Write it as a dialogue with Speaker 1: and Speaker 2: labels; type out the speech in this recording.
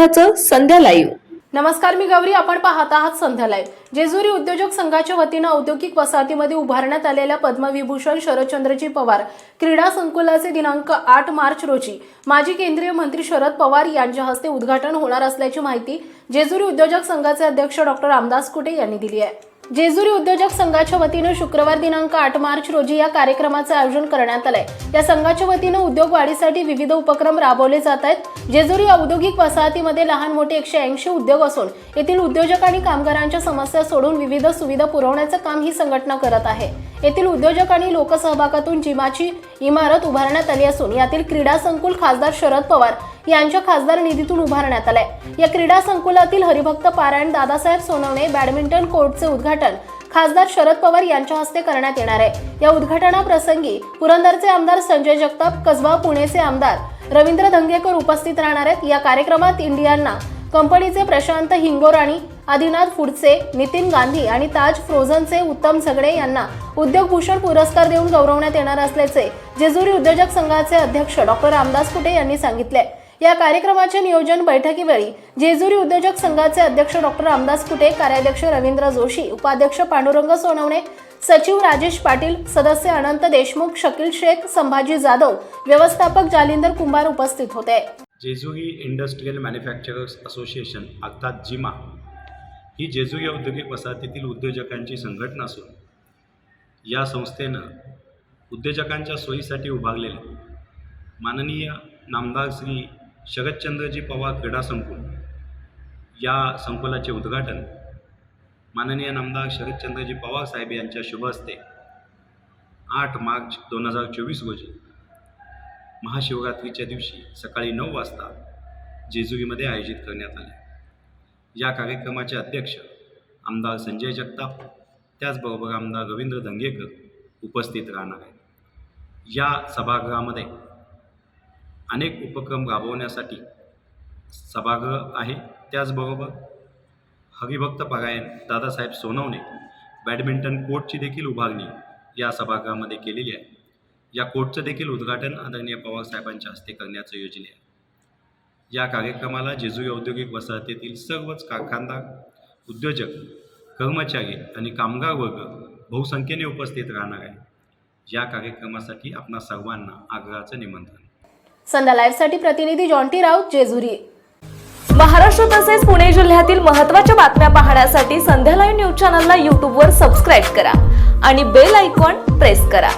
Speaker 1: विरोधाचं संध्या live
Speaker 2: नमस्कार मी गौरी. आपण पाहत आहात संध्या लाईव्ह जेजुरी उद्योजक संघाच्या वतीनं औद्योगिक वसाहतीमध्ये उभारण्यात आलेल्या पद्मविभूषण शरदचंद्रजी पवार क्रीडा संकुलाचे दिनांक आठ मार्च रोजी माजी केंद्रीय मंत्री शरद पवार यांच्या हस्ते उद्घाटन होणार असल्याची माहिती जेजुरी उद्योजक संघाचे अध्यक्ष डॉक्टर रामदास कुटे यांनी दिली आहे. जेजुरी उद्योजक संघाच्या वतीनं शुक्रवार दिनांक आठ मार्च रोजी या कार्यक्रमाचं आयोजन करण्यात आलंय. या संघाच्या वतीनं उद्योग वाढीसाठी विविध उपक्रम राबवले जात आहेत. जेजुरी औद्योगिक वसाहतीमध्ये लहान मोठे एकशे ऐंशी उद्योग असून येथील उद्योजक आणि कामगारांच्या समस्या सोडून विविध सुविधा पुरवण्याचं काम ही संघटना करत आहे. येथील उद्योजक आणि लोकसहभागातून जिमाची इमारत उभारण्यात आली असून यातील क्रीडा संकुल खासदार शरद पवार यांच्या खासदार निधीतून उभारण्यात आलंय. या क्रीडा संकुलातील हरिभक्त पारायण दादासाहेब सोनवणे बॅडमिंटन कोर्टचे उद्घाटन खासदार शरद पवार यांच्या हस्ते करण्यात येणार आहे. या उद्घाटनाप्रसंगी पुरंदरचे आमदार संजय जगताप कसबा पुणेचे आमदार रवींद्र धंगेकर उपस्थित राहणार आहेत. या कार्यक्रमात इंडियाना कंपनीचे प्रशांत हिंगोराणी आदिनाथ फुडचे नितीन गांधी आणि ताज फ्रोझनचे उत्तम झगडे यांना उद्योगभूषण पुरस्कार देऊन गौरवण्यात येणार असल्याचे जेजुरी उद्योजक संघाचे अध्यक्ष डॉक्टर रामदास कुटे यांनी सांगितले. या कार्यक्रमाचे नियोजन बैठकीवेळी जेजुरी उद्योजक संघाचे अध्यक्ष डॉक्टर रामदास फुटे कार्याध्यक्ष रवींद्र जोशी उपाध्यक्ष पांडुरंग सोनवणे सचिव राजेश पाटील सदस्य अनंत देशमुख शकील शेख संभाजी जाधव व्यवस्थापक जालिंदर कुंभार उपस्थित होते.
Speaker 3: जेजुरी इंडस्ट्रियल मॅन्युफॅक्चरर्स असोसिएशन अर्थात जिमा ही जेजुई औद्योगिक वसाहतीतील उद्योजकांची संघटना असून या संस्थेनं उद्योजकांच्या सोयीसाठी उभारलेले माननीय नामदार श्री शरदचंद्रजी पवार क्रीडा संकुल या संकुलाचे उद्घाटन माननीय नामदार शरदचंद्रजी पवार साहेब यांच्या शुभ हस्ते आठ मार्च दोन हजार चोवीस रोजी महाशिवरात्रीच्या दिवशी सकाळी नऊ वाजता जेजुरीमध्ये आयोजित करण्यात आले. या कार्यक्रमाचे अध्यक्ष आमदार संजय जगताप त्याचबरोबर आमदार रवींद्र धंगेकर उपस्थित राहणार आहेत. या सभागृहामध्ये अनेक उपक्रम राबवण्यासाठी सभागृह आहे. त्याचबरोबर हरिभक्त पारायण दादासाहेब सोनवणे बॅडमिंटन कोर्टची देखील उभारणी या सभागृहामध्ये केलेली आहे. या कोर्टचं देखील उद्घाटन आदरणीय पवारसाहेबांच्या हस्ते करण्याचं योजने आहे. या कार्यक्रमाला जेजुरी औद्योगिक वसाहतीतील सर्वच कारखानदार उद्योजक कर्मचारी आणि कामगार वर्ग बहुसंख्येने उपस्थित राहणार आहे या कार्यक्रमासाठी आपणा सर्वांना आग्रहाचं निमंत्रण.
Speaker 2: संध्या लाईव्हसाठी प्रतिनिधी जॉन्टी राऊत जेजुरी.
Speaker 4: महाराष्ट्र तसेच पुणे जिल्ह्यातील महत्त्वाच्या बातम्या पाहण्यासाठी संध्या लाईव्ह न्यूज चॅनलला यूट्यूबवर सबस्क्राईब करा आणि बेल आयकॉन प्रेस करा.